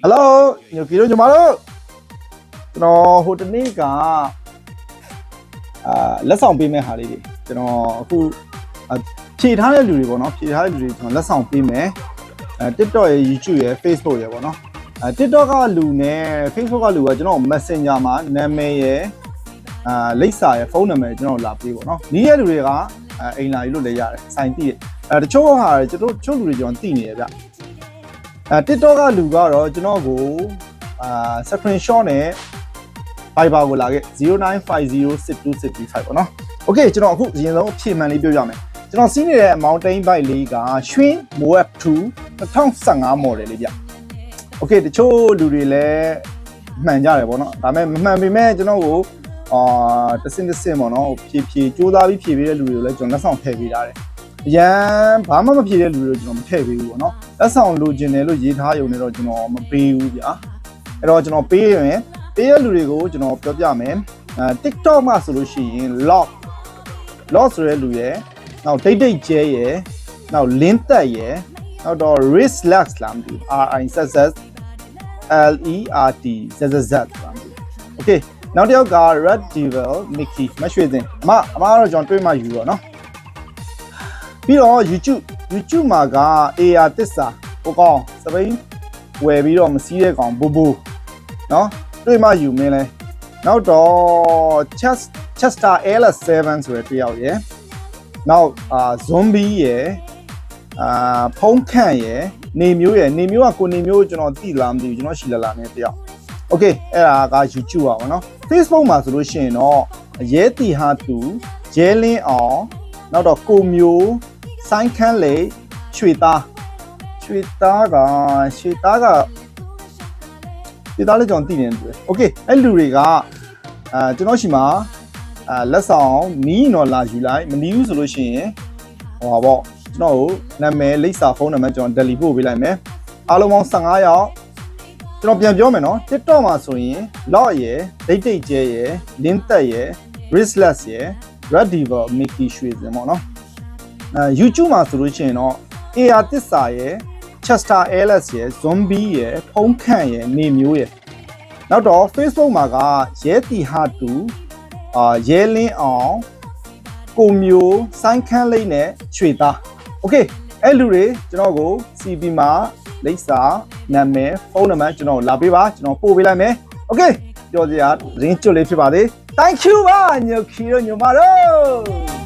ဟယ်လိုညိုကီတို့ညီမတို့ကျွန်တော်ဟိုတနေ့ကအာလက်ဆောင်ပေးမဲ့ဟာလေးတွေကျွန်တော်အခုအာဖြည့်ထားတဲ့လူတွေပေါ့နော်ဖြည့်ထားတဲ့လူတွေကျွန်တော်လက်ဆောင်ပေးမယ်အဲ TikTok ရဲ့ YouTube ရဲ့ Facebook ရဲ့ပေါ့နော်အဲ TikTok ကလူနဲ့ Facebook ကလူကကျွန်တော် Messenger မှာနာမည်ရဲ့အာလိပ်စာရဲ့ဖုန်းနံပါတ်ကျွန်တော်လာပေးပေါ့နော်နီးရဲ့လူတွေကအဲအိမ်လာကြီးလို့လည်းရတယ်စိုင်တိရဲ့အဲတချို့ဟာကျွန်တော်ချို့လူတွေကျွန်တော်သိနေရဗျ အဲ TikTok ကလူကတော့ကျွန်တော်ကိုအာ screenshot နဲ့ Viber ကိုလာခဲ့09506265ပေါ့နော်။ Okay ကျွန်တော်အခုအရင်ဆုံးအဖြေမှန်လေးပြောပြမယ်။ကျွန်တော်စီးနေတဲ့ mountain bike လေးကရွှင်း Moab 2 2015 model လေးဗျ။ Okay တချို့လူတွေလည်းမှန်ကြတယ်ပေါ့နော်။ဒါပေမဲ့မမှန်ပေမဲ့ကျွန်တော်ကိုအာတစင်တစင်ပေါ့နော်ဖြည့်ဖြည့်စူးစမ်းပြီးဖြည့်ပေးတဲ့လူတွေကိုလည်းကျွန်တော်လက်ဆောင်ထည့်ပေးထားတယ်။ အရန်ဘာမှမဖြစ်တဲ့လူတွေတော့ကျွန်တော်မထည့်ပေးဘူးပေါ့နော်လက်ဆောင်လိုချင်တယ်လို့ရေးထားရုံနဲ့တော့ကျွန်တော်မပေးဘူးဗျာအဲ့တော့ကျွန်တော်ပေးရင်ပေးရလူတွေကိုကျွန်တော်ပြောပြမယ်အဲ TikTok မှာဆိုလို့ရှိရင် log log ဆိုတဲ့လူရဲ့နောက်ဒိတ်ဒိတ်ကျဲရဲ့နောက် link တက်ရဲ့နောက်တော့ rislax လာမသိ R I S S L E R T Z Z Z လာမသိ Okay နောက်တစ်ယောက်က Red Devil Mickey မရွှေစင်အမအမကတော့ကျွန်တော်တွေ့မှယူတော့နော် ပြီးတော့ YouTube YouTube မှာက AR တစ္ဆာဟိုကောင်စပိန်ဝယ်ပြီးတော့မစီးတဲ့ကောင်ဘူဘူเนาะတွေ့မှယူမင်းလဲနောက်တော့ chest chester l7 ဆိုတဲ့တယောက်ရယ်နောက်အာ zombie ရယ်အာဖုံးခန့်ရယ်နေမျိုးရယ်နေမျိုးကကိုနေမျိုးကျွန်တော်သိလားမသိဘူးကျွန်တော်ရှိလာလာနေတယောက် Okay အဲ့ဒါက YouTube ပါဗောနော် Facebook မှာဆိုလို့ရှိရင်တော့ရဲတီဟာသူရဲလင်းအောင်နောက်တော့ကိုမျိုး ဆိုင်းခန်းလေရွှေသားရွှေသားကရွှေသားကရွှေသားလေးကျွန်တော်သိနေတယ် Okay အဲ့လူတွေကအာကျွန်တော်ရှိမှာအာလက်ဆောင်နီးတော့လာယူလိုက်မနီးဘူးဆိုလို့ရှိရင်ဟောပါဗောကျွန်တော်ကိုနာမည်လိပ်စာဖုန်းနံပါတ်ကျွန်တော် delete ပို့ပေးလိုက်မယ်အားလုံးပေါင်း15ယောက်ကျွန်တော်ပြန်ပြောမယ်နော် TikTok မှာဆိုရင် log ရယ် date date ကျဲရယ် link တက်ရယ် wristless ရယ် red diver mickey ရွှေစင်ပေါ့နော် အဲ YouTube မှာဆိုလို့ရှိရင်တော့ AR တစ္ဆာရယ် Chester LS ရယ် zombie ရယ်ဖုံးခန့်ရယ်နေမျိုးရယ်နောက်တော့ Facebook မှာကရဲတီဟာတူအာရဲလင်းအောင်ကိုမျိုးဆိုင်းခန်းလိမ့်နဲ့ရွှေသား Okay အဲ့လူတွေကျွန်တော်ကို CP မှာလိပ်စာနာမည်ဖုန်းနံပါတ်ကျွန်တော်လာပေးပါကျွန်တော်ပို့ပေးလိုက်မယ် Okay ပြောစရာရင်းကျွတ်လေးဖြစ်ပါသေး Thank you ပါညိုခီတို့ညိုမတို့